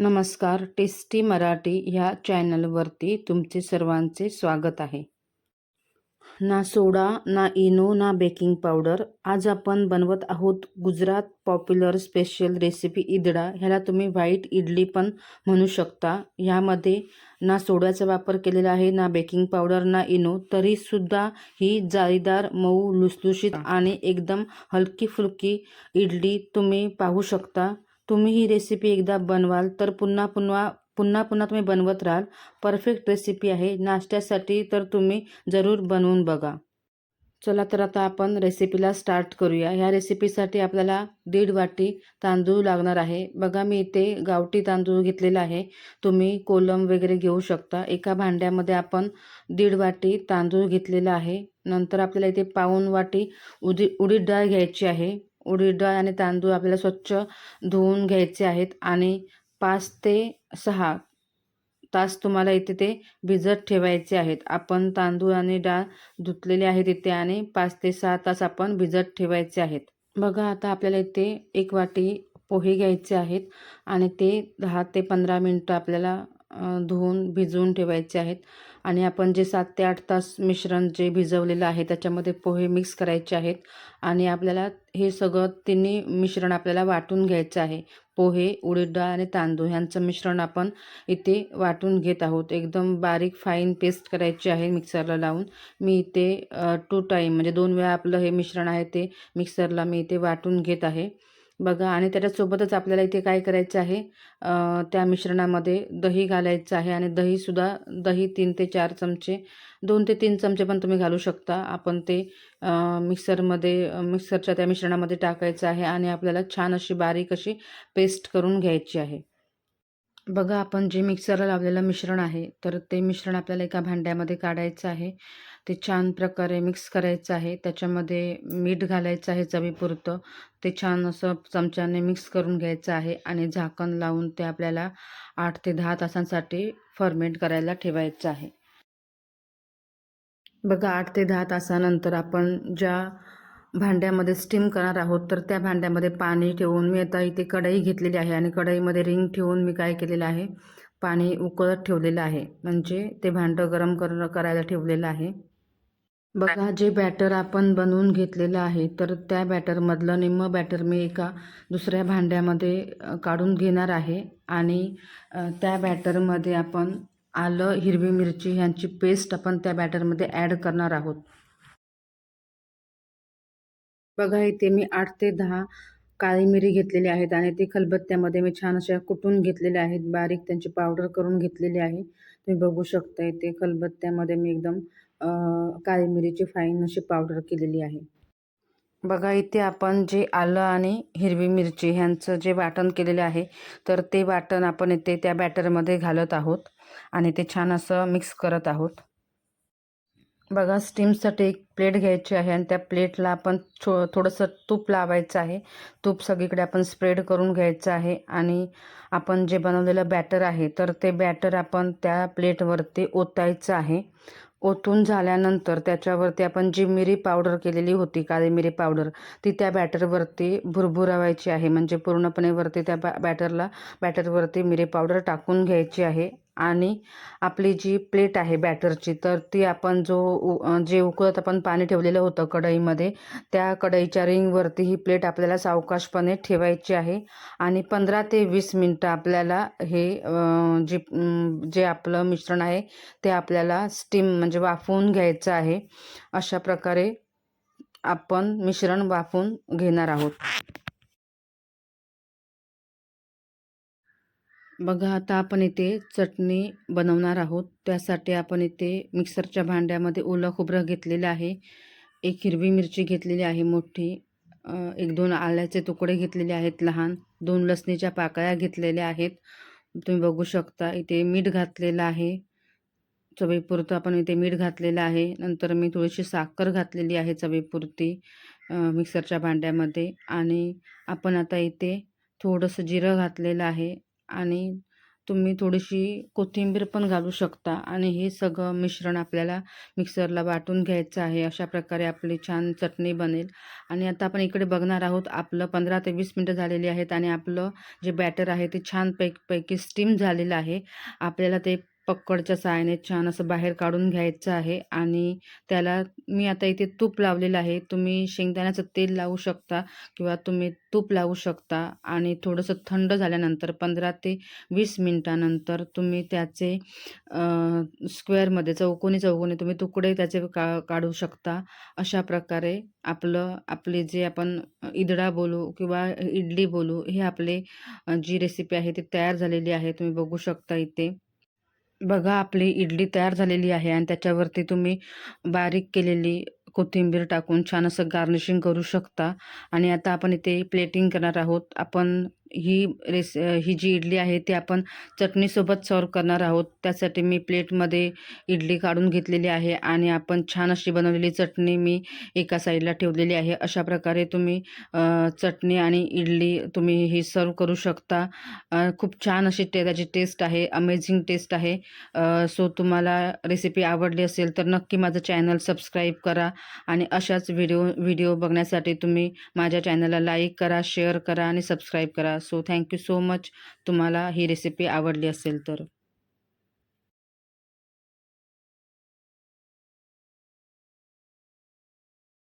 नमस्कार टेस्टी मराठी ह्या चॅनलवरती तुमचे सर्वांचे स्वागत आहे. ना सोडा ना इनो ना बेकिंग पावडर. आज आपण बनवत आहोत Gujarat popular special recipe idada. ह्याला तुम्ही व्हाईट इडली पण म्हणू शकता. ह्यामध्ये ना सोड्याचा वापर केलेला आहे ना बेकिंग पावडर ना इनो. तरीसुद्धा ही जाळीदार मऊ लुसलुशीत आणि एकदम हलकी फुलकी इडली तुम्ही पाहू शकता. तुम्ही ही रेसिपी एकदा बनवाल तर पुन्हा पुन्हा पुन्हा पुन्हा तुम्ही बनवत राहाल. परफेक्ट रेसिपी आहे. नाश्त्यासाठी तर तुम्ही जरूर बनवून बघा. चला तर आता आपण रेसिपीला स्टार्ट करूया. ह्या रेसिपीसाठी आपल्याला दीड वाटी तांदूळ लागणार आहे. बघा मी इथे गावठी तांदूळ घेतलेला आहे. तुम्ही कोलम वगैरे घेऊ शकता. एका भांड्यामध्ये आपण दीड वाटी तांदूळ घेतलेला आहे. नंतर आपल्याला इथे पाऊन वाटी उदी उडीद डाळ घ्यायची आहे. उडीद डाळ आणि तांदूळ आपल्याला स्वच्छ धुवून घ्यायचे आहेत आणि पाच ते सहा तास तुम्हाला इथे ते भिजत ठेवायचे आहेत. आपण तांदूळ आणि डाळ धुतलेले आहेत इथे आणि पाच ते सहा तास आपण भिजत ठेवायचे आहेत. बघा आता आपल्याला इथे एक वाटी पोहे घ्यायचे आहेत आणि ते दहा ते पंधरा मिनटं आपल्याला धुवून भिजवून ठेवायचे आहेत. आणि आपण जे सात ते आठ तास मिश्रण जे भिजवलेलं आहे त्याच्यामध्ये पोहे मिक्स करायचे आहेत. आणि आपल्याला हे सगळं तिन्ही मिश्रण आपल्याला वाटून घ्यायचं आहे. पोहे उडीद डाळ आणि तांदूळ ह्यांचं मिश्रण आपण इथे वाटून घेत आहोत. एकदम बारीक फाईन पेस्ट करायची आहे मिक्सरला लावून. मी इथे टू टाईम म्हणजे दोन वेळा आपलं हे मिश्रण आहे ते मिक्सरला मी इथे वाटून घेत आहे. बघा आणि त्याच्यासोबतच आपल्याला इथे काय करायचं आहे? त्या मिश्रणामध्ये दही घालायचं आहे आणि दहीसुद्धा दही तीन ते चार चमचे दोन ते तीन चमचे पण तुम्ही घालू शकता. आपण ते मिक्सरमध्ये मिक्सरच्या त्या मिश्रणामध्ये टाकायचं आहे आणि आपल्याला छान अशी बारीक अशी पेस्ट करून घ्यायची आहे. बघा आपण जे मिक्सरला लावलेलं मिश्रण आहे तर ते मिश्रण आपल्याला एका भांड्यामध्ये काढायचं आहे. ते छान प्रकारे मिक्स करायचं आहे. त्याच्यामध्ये मीठ घालायचं आहे चवीपुरतं. ते छान असं चमच्याने मिक्स करून घ्यायचं आहे आणि झाकण लावून ते आपल्याला आठ ते दहा तासांसाठी फर्मेंट करायला ठेवायचं आहे. बघा आठ ते दहा तासानंतर आपण ज्या भांड्यामध्ये स्टीम करणार आहोत तर त्या भांड्यामध्ये पाणी ठेवून मी आता इथे कढई घेतलेली आहे आणि कढईमध्ये रिंग ठेवून मी काय केलेलं आहे पाणी उकळत ठेवलेलं आहे. म्हणजे ते भांडं गरम कर करायला ठेवलेलं आहे. बघा जे बॅटर आपण बनवून घेतलेलं आहे तर त्या बॅटरमधलं निम्म बॅटर मी एका दुसऱ्या भांड्यामध्ये काढून घेणार आहे आणि त्या बॅटरमध्ये आपण आलं हिरवी मिरची ह्यांची पेस्ट आपण त्या बॅटरमध्ये ॲड करणार आहोत. बघा इथे मी आठ ते दहा काळी मिरी घेतलेली आहेत आणि ते खलबत्त्यामध्ये मी छान अशा कुटून घेतलेल्या आहेत बारीक त्यांची पावडर करून घेतलेली आहे. तुम्ही बघू शकता इथे खलबत्त्यामध्ये मी एकदम काळी मिरीची फाईन अशी पावडर केलेली आहे. बघा इथे आपण जे आलं आणि हिरवी मिरची ह्यांचं जे वाटण केलेले आहे तर ते वाटण आपण इथे त्या बॅटरमध्ये घालत आहोत आणि ते छान असं मिक्स करत आहोत. बघा स्टीमसाठी एक प्लेट घ्यायची आहे आणि त्या प्लेटला आपण थो थोडंसं तूप लावायचं आहे. तूप सगळीकडे आपण स्प्रेड करून घ्यायचं आहे आणि आपण जे बनवलेलं बॅटर आहे तर ते बॅटर आपण त्या प्लेटवरती ओतायचं आहे. ओतून झाल्यानंतर त्याच्यावरती आपण जी मिरी पावडर केलेली होती काळी मिरी पावडर ती त्या बॅटरवरती भुरभुरावायची आहे. म्हणजे पूर्णपणे वरती त्या बॅ बॅटरला बॅटरवरती मिरी पावडर टाकून घ्यायची आहे. आणि आपली जी प्लेट आहे बॅटरची तर ती आपण जो जे उकळत आपण पाणी ठेवलेलं होतं कढईमध्ये त्या कढईच्या रिंगवरती ही प्लेट आपल्याला सावकाशपणे ठेवायची आहे. आणि पंधरा ते वीस मिनटं आपल्याला हे जी जे आपलं मिश्रण आहे ते आपल्याला स्टीम म्हणजे वाफवून घ्यायचं आहे. अशा प्रकारे आपण मिश्रण वाफवून घेणार आहोत. बघा आता आपण इथे चटणी बनवणार आहोत. त्यासाठी आपण इथे मिक्सरच्या भांड्यामध्ये ओलं खोबरं घेतलेलं आहे. एक हिरवी मिरची घेतलेली आहे मोठी. एक दोन आल्याचे तुकडे घेतलेले आहेत लहान. दोन लसणीच्या पाकळ्या घेतलेल्या आहेत. तुम्ही बघू शकता इथे मीठ घातलेलं आहे. चवीपुरतं आपण इथे मीठ घातलेलं आहे. नंतर मी थोडीशी साखर घातलेली आहे चवीपुरती मिक्सरच्या भांड्यामध्ये. आणि आपण आता इथे थोडंसं जिरं घातलेलं आहे. आणि तुम्ही थोडीशी कोथिंबीर पण घालू शकता. आणि हे सगळं मिश्रण आपल्याला मिक्सरला वाटून घ्यायचं आहे. अशा प्रकारे आपली छान चटणी बनेल. आणि आता आपण इकडे बघणार आहोत आपलं पंधरा ते वीस मिनटं झालेली आहेत आणि आपलं जे बॅटर आहे ते छान पैक पैकी स्टीम झालेलं आहे. आपल्याला ते पक्कडच्या सहाय्याने छान असं बाहेर काढून घ्यायचं आहे. आणि त्याला मी आता इथे तूप लावलेलं आहे. तुम्ही शेंगदाण्याचं तेल लावू शकता किंवा तुम्ही तूप लावू शकता. आणि थोडंसं थंड झाल्यानंतर पंधरा ते वीस मिनटानंतर तुम्ही त्याचे स्क्वेअरमध्ये चौकोनी चौकोनी तुम्ही तुकडे त्याचे का काढू शकता. अशा प्रकारे आपलं आपले जे आपण इदडा बोलू किंवा इडली बोलू हे आपले जी रेसिपी आहे ती तयार झालेली आहे. तुम्ही बघू शकता इथे. बघा आपली इडली तयार झालेली आहे आणि त्याच्यावरती तुम्ही बारीक केलेली कोथिंबीर टाकून छान असं गार्निशिंग करू शकता. आणि आता आपण इथे प्लेटिंग करणार आहोत. आपण ही रेस ही जी इडली आहे ती आपण चटणीसोबत सर्व करणार आहोत. त्यासाठी मी प्लेटमध्ये इडली काढून घेतलेली आहे आणि आपण छान अशी बनवलेली चटणी मी एका साईडला ठेवलेली आहे. अशा प्रकारे तुम्ही चटणी आणि इडली तुम्ही ही सर्व करू शकता. खूप छान अशी ते त्याची टेस्ट आहे अमेझिंग टेस्ट आहे. सो तुम्हाला रेसिपी आवडली असेल तर नक्की माझं चॅनल सबस्क्राईब करा आणि अशाच व्हिडिओ व्हिडिओ बघण्यासाठी तुम्ही माझ्या चॅनलला लाईक करा शेअर करा आणि सबस्क्राईब करा. सो थँक्यू सो मच तुम्हाला ही रेसिपी आवडली असेल तर.